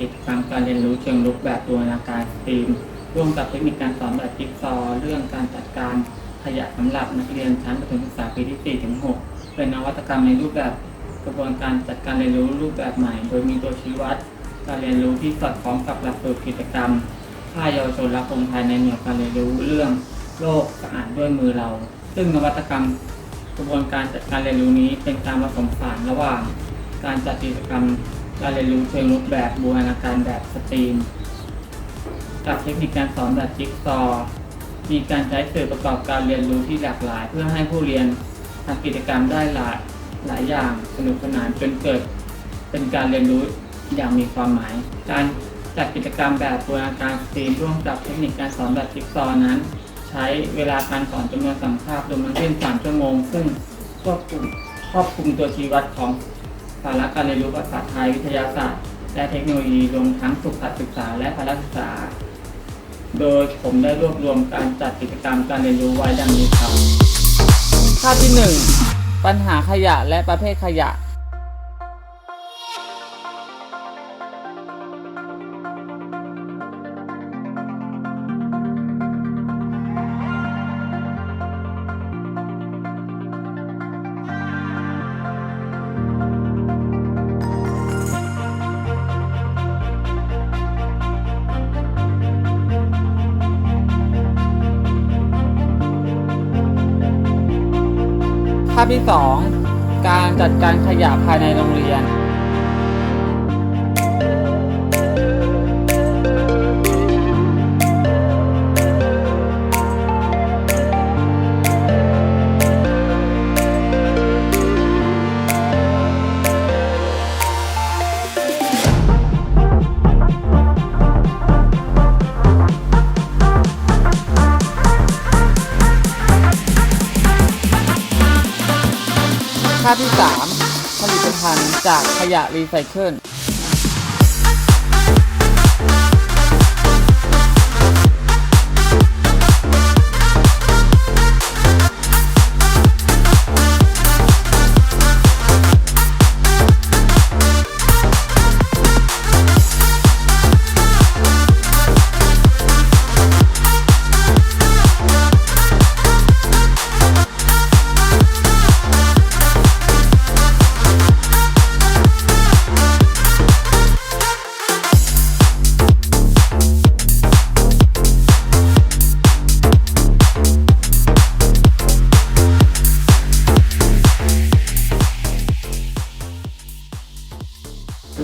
กิจกรรมการเรียนรู้เชิงรุกแบบบูรณาการสตรีม ร่วมกับเทคนิคการสอนแบบจิ๊กซอว์เรื่องการจัดการขยะสำหรับนักเรียนชั้นประถมศึกษาปีที่4ถึง6เป็นนวัตกรรมในรูปแบบกระบวนการจัดการเรียนรู้รูปแบบใหม่ โดยมีตัวชี้วัด การเรียนรู้ที่สอดคล้องกับหลักสูตรกิจกรรมค่ายเยาวชนและคนไทยในหน่วยการเรียนรู้เรื่องโลกสะอาดด้วยมือเรา ซึ่งนวัตกรรม กระบวนการจัดการเรียนรู้นี้เป็นการผสมผสานระหว่าง การจัดกิจกรรมการเรียนรู้เชิงรุกแบบบูรณาการแบบสตรีมกับเทคนิคการสอนแบบจิ๊กซอว์มีการใช้สื่อประกอบการเรียนรู้ที่หลากหลาย เพื่อให้ผู้เรียนทำกิจกรรมได้หลายหลายอย่างสนุกสนานจนเกิด เป็นการเรียนรู้อย่างมีความหมาย การจัดกิจกรรมแบบบูรณาการสตรีมร่วมกับเทคนิคการสอนแบบจิ๊กซอว์นั้น ใช้เวลาการสอนจำนวนสัมภาษณ์รวมทั้งสิ้น3ชั่วโมง ซึ่งควบคุมครอบคลุมตัวชี้วัดของ สาระการเรียนรู้ภาษาไทยวิทยาศาสตร์ และเทคโนโลยีรวมทั้งสุขศึกษาและพละศึกษา โดยผมได้รวบรวมการจัดกิจกรรมการเรียนรู้ไว้ดังนี้ครับ ข้อที่ 1 ปัญหาขยะและประเภทขยะ ภาพที่ 2 การจัดการขยะภายในโรงเรียนาพที่ 3 ผลิตภัณฑ์จากขยะรีไซเคิล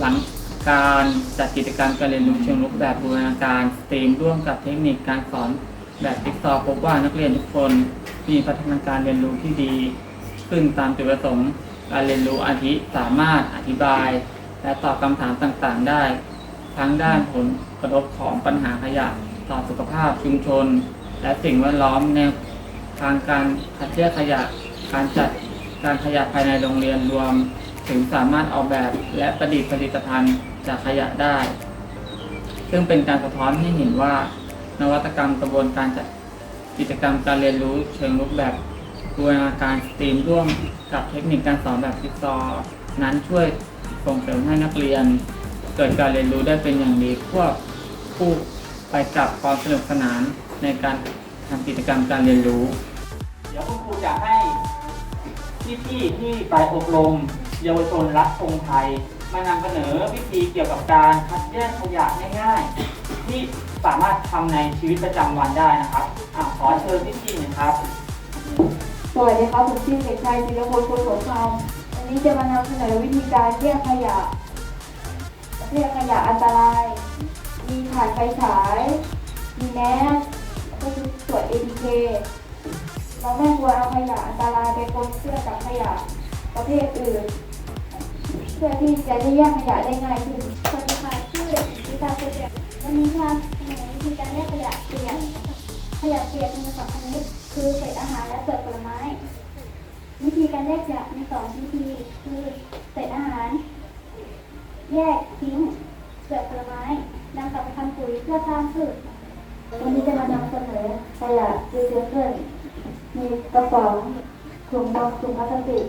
หลังการจัดกิจกรรมการเรียนรู้เชิงรุกแบบบูรณาการสตรีมร่วมกับเทคนิคการสอนแบบติ๊กซอพบว่านักเรียนทุกคนมีพัฒนาการเรียนรู้ที่ดีซึ่งตามจุดประสงค์การเรียนรู้อาทิสามารถอธิบาย และตอบคำถามต่างๆได้ ทั้งด้านผลกระทบของปัญหาขยะต่อสุขภาพชุมชน และสิ่งแวดล้อมแนวทางการคัดแยกขยะการจัดการขยะภายในโรงเรียนรวม ถึงสามารถออกแบบและประดิษฐ์ผลิตภัณฑ์จากขยะได้ ซึ่งเป็นการสะท้อนให้เห็นว่า นวัตกรรมกระบวนการจัดกิจกรรมการเรียนรู้เชิงรูปแบบบูรณาการสตรีมร่วมกับเทคนิคการสอนแบบจิ๊กซอนั้นช่วยส่งเสริมให้นักเรียน เกิดการเรียนรู้ได้เป็นอย่างดีควบคู่ไปกับความสนุกสนานในการทำกิจกรรมการเรียนรู้ เดี๋ยวคุณครูจะให้พี่ๆที่ไปอบรม เยาวชนรักธงไทย มานำเสนอวิธีเกี่ยวกับการคัดแยกขยะง่ายๆ ที่สามารถทำในชีวิตประจำวันได้นะครับอะขอเชิญพี่ๆหน่อยครับ สวัสดีครับผมชื่อเด็กชายจิรพลโพธิ์สงครามวันนี้จะมานำเสนอวิธีการแยกขยะประเภทขยะอันตราย มีถ่านไฟฉาย มีแมสแล้วก็ชุดตรวจ ATK เราไม่ควรเอาขยะอันตรายไปปนเปื้อนกับขยะประเภทอื่น เพื่อที่จะได้แยกขยะได้ง่ายขึ้นสวัสดีค่ะชื่อเด็กหญิงพิตาเปียกวันนี้ค่ะเสนวิธีการแยกขยะเปียกขยะเปียกมีสองชนิดคือเศษอาหารและเศษผลไม้ วิธีการแยกขยะมีสองวิธีคือเศษอาหาร แยกทิ้งเศษผลไม้นำกลับไปทำปุ๋ยเพื่อสร้างพืชวันนี้จะมานำเสนอขยะรีไซเคิลมีกระป๋องถุงนมถุงพลาสติก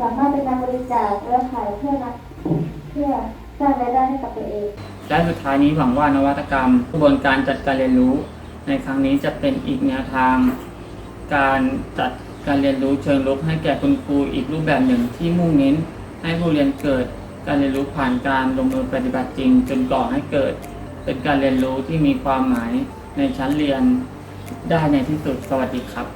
สามารถเป็นนำบริจาคและขายเพื่อนะเพื่อสร้างรายได้ให้กับตัวเอง และสุดท้ายนี้หวังว่านวัตกรรมกระบวนการจัดการเรียนรู้ ในครั้งนี้จะเป็นอีกแนวทาง การจัดการเรียนรู้เชิงลุกให้แก่คุณครูอีกรูปแบบหนึ่งที่มุ่งเน้น ให้ผู้เรียนเกิดการเรียนรู้ผ่านการลงมือปฏิบัติจริง จนก่อให้เกิด เป็นการเรียนรู้ที่มีความหมายในชั้นเรียนได้ในที่สุดสวัสดีครับ